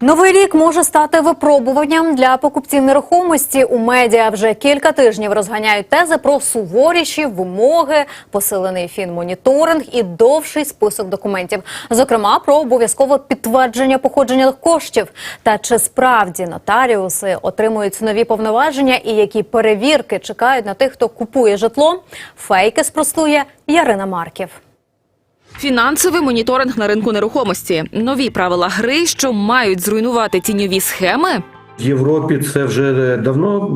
Новий рік може стати випробуванням для покупців нерухомості. У медіа вже кілька тижнів розганяють тези про суворіші вимоги, посилений фінмоніторинг і довший список документів, зокрема про обов'язкове підтвердження походження коштів. Та чи справді нотаріуси отримують нові повноваження і які перевірки чекають на тих, хто купує житло? Фейки спростує Ярина Марків. Фінансовий моніторинг на ринку нерухомості, нові правила гри, що мають зруйнувати тіньові схеми. В Європі це вже давно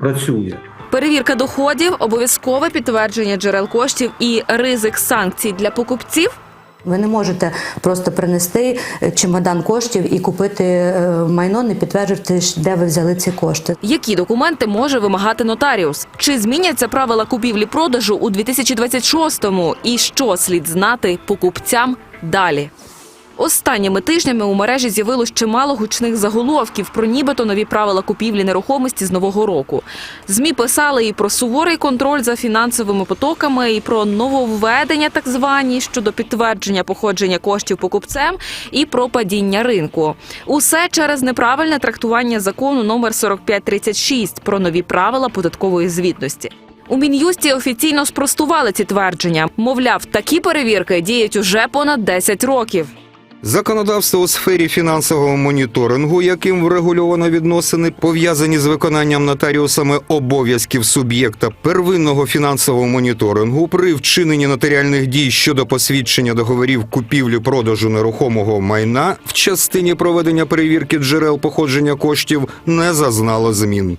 працює. Перевірка доходів, обов'язкове підтвердження джерел коштів і ризик санкцій для покупців. Ви не можете просто принести е, чемодан коштів і купити е, майно, не підтверджувати, де ви взяли ці кошти. Які документи може вимагати нотаріус? Чи зміняться правила купівлі-продажу у 2026-му? І що слід знати покупцям далі? Останніми тижнями у мережі з'явилось чимало гучних заголовків про нібито нові правила купівлі нерухомості з нового року. Змі писали і про суворий контроль за фінансовими потоками, і про нововведення, так звані щодо підтвердження походження коштів покупцем, і про падіння ринку. Усе через неправильне трактування закону номер 4536 про нові правила податкової звітності. У мін'юсті офіційно спростували ці твердження. Мовляв, такі перевірки діють уже понад 10 років. Законодавство у сфері фінансового моніторингу, яким врегульовано відносини, пов'язані з виконанням нотаріусами обов'язків суб'єкта первинного фінансового моніторингу при вчиненні нотаріальних дій щодо посвідчення договорів купівлі-продажу нерухомого майна в частині проведення перевірки джерел походження коштів не зазнало змін.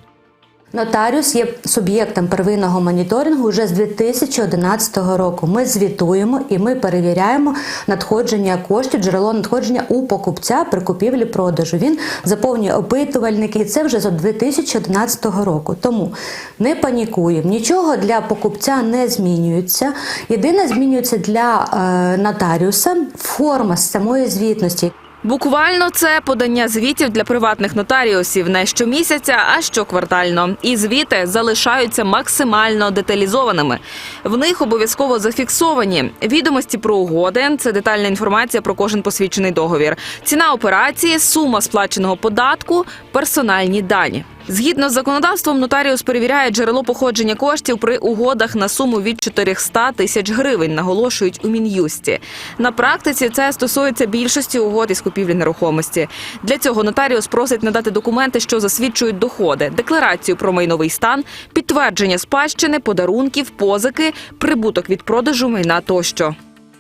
Нотаріус є суб'єктом первинного моніторингу вже з 2011 року. Ми звітуємо і ми перевіряємо надходження коштів, джерело надходження у покупця при купівлі-продажу. Він заповнює опитувальники, і це вже з 2011 року. Тому не панікуємо. Нічого для покупця не змінюється. Єдине змінюється для е, нотаріуса форма самої звітності. Буквально це подання звітів для приватних нотаріусів не щомісяця, а щоквартально. І звіти залишаються максимально деталізованими. В них обов'язково зафіксовані відомості про угоди. Це детальна інформація про кожен посвідчений договір, ціна операції, сума сплаченого податку, персональні дані. Згідно з законодавством, нотаріус перевіряє джерело походження коштів при угодах на суму від 400 тисяч гривень, наголошують у мін'юсті. На практиці це стосується більшості угод із купівлі нерухомості. Для цього нотаріус просить надати документи, що засвідчують доходи, декларацію про майновий стан, підтвердження спадщини, подарунків, позики, прибуток від продажу майна тощо.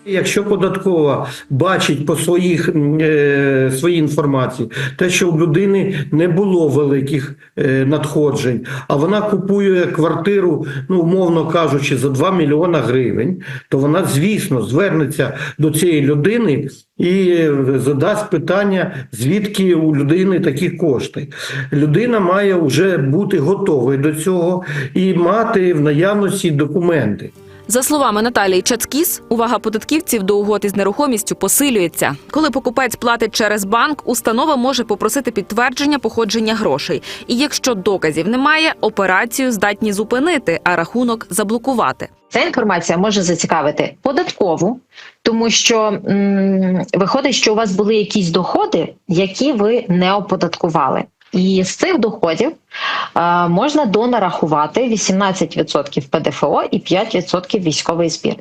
Якщо податкова бачить по своїх е, своїй інформації, те, що в людини не було великих е, надходжень, а вона купує квартиру, ну умовно кажучи, за 2 мільйона гривень, то вона, звісно, звернеться до цієї людини і е, задасть питання, звідки у людини такі кошти. Людина має вже бути готовою до цього і мати в наявності документи. За словами Наталії Чацкіс, увага податківців до угод із нерухомістю посилюється. Коли покупець платить через банк, установа може попросити підтвердження походження грошей. І якщо доказів немає, операцію здатні зупинити, а рахунок заблокувати. Ця інформація може зацікавити податкову, тому що м, виходить, що у вас були якісь доходи, які ви не оподаткували. І з цих доходів е, можна донарахувати 18% ПДФО і 5% військовий збір.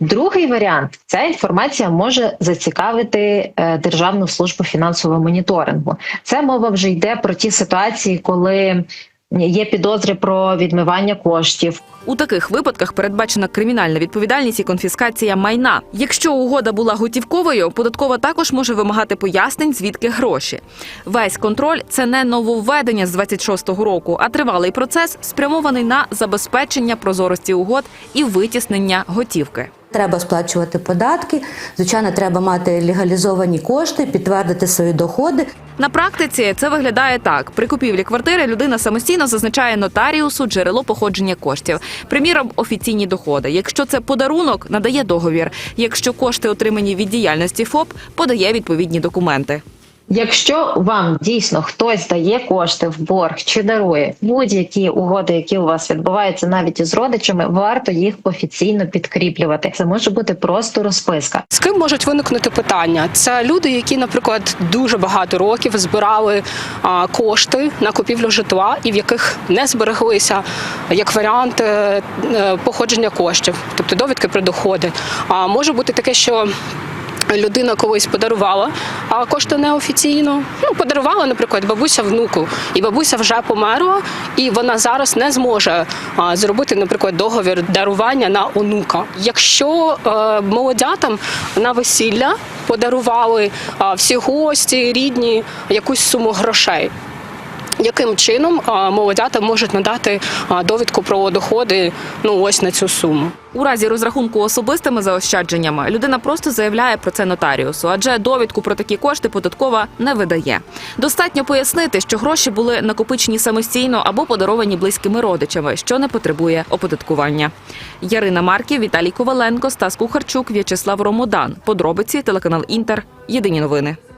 Другий варіант ця інформація може зацікавити е, Державну службу фінансового моніторингу. Це мова вже йде про ті ситуації, коли є підозри про відмивання коштів, У таких випадках передбачена кримінальна відповідальність і конфіскація майна. Якщо угода була готівковою, податкова також може вимагати пояснень, звідки гроші. Весь контроль це не нововведення з 26-го року, а тривалий процес, спрямований на забезпечення прозорості угод і витіснення готівки. Треба сплачувати податки. Звичайно, треба мати легалізовані кошти, підтвердити свої доходи. На практиці це виглядає так: при купівлі квартири людина самостійно зазначає нотаріусу джерело походження коштів. Приміром, офіційні доходи. Якщо це подарунок, надає договір. Якщо кошти отримані від діяльності ФОП, подає відповідні документи. Якщо вам дійсно хтось дає кошти в борг чи дарує будь-які угоди, які у вас відбуваються навіть із родичами, варто їх офіційно підкріплювати. Це може бути просто розписка. З ким можуть виникнути питання? Це люди, які, наприклад, дуже багато років збирали кошти на купівлю житла, і в яких не збереглися як варіант е, е, походження коштів, тобто довідки про доходи. А може бути таке, що Людина колись подарувала а кошти неофіційно. Ну, подарувала, наприклад, бабуся внуку, і бабуся вже померла, і вона зараз не зможе а, зробити, наприклад, договір дарування на онука. Якщо е, молодятам на весілля подарували а, всі гості, рідні якусь суму грошей. Яким чином молодята можуть надати довідку про доходи ну ось на цю суму? У разі розрахунку особистими заощадженнями людина просто заявляє про це нотаріусу, адже довідку про такі кошти податкова не видає. Достатньо пояснити, що гроші були накопичені самостійно або подаровані близькими родичами, що не потребує оподаткування. Ярина Марків, Віталій Коваленко, Стас Кухарчук, В'ячеслав Ромодан. Подробиці телеканал Інтер. Єдині новини.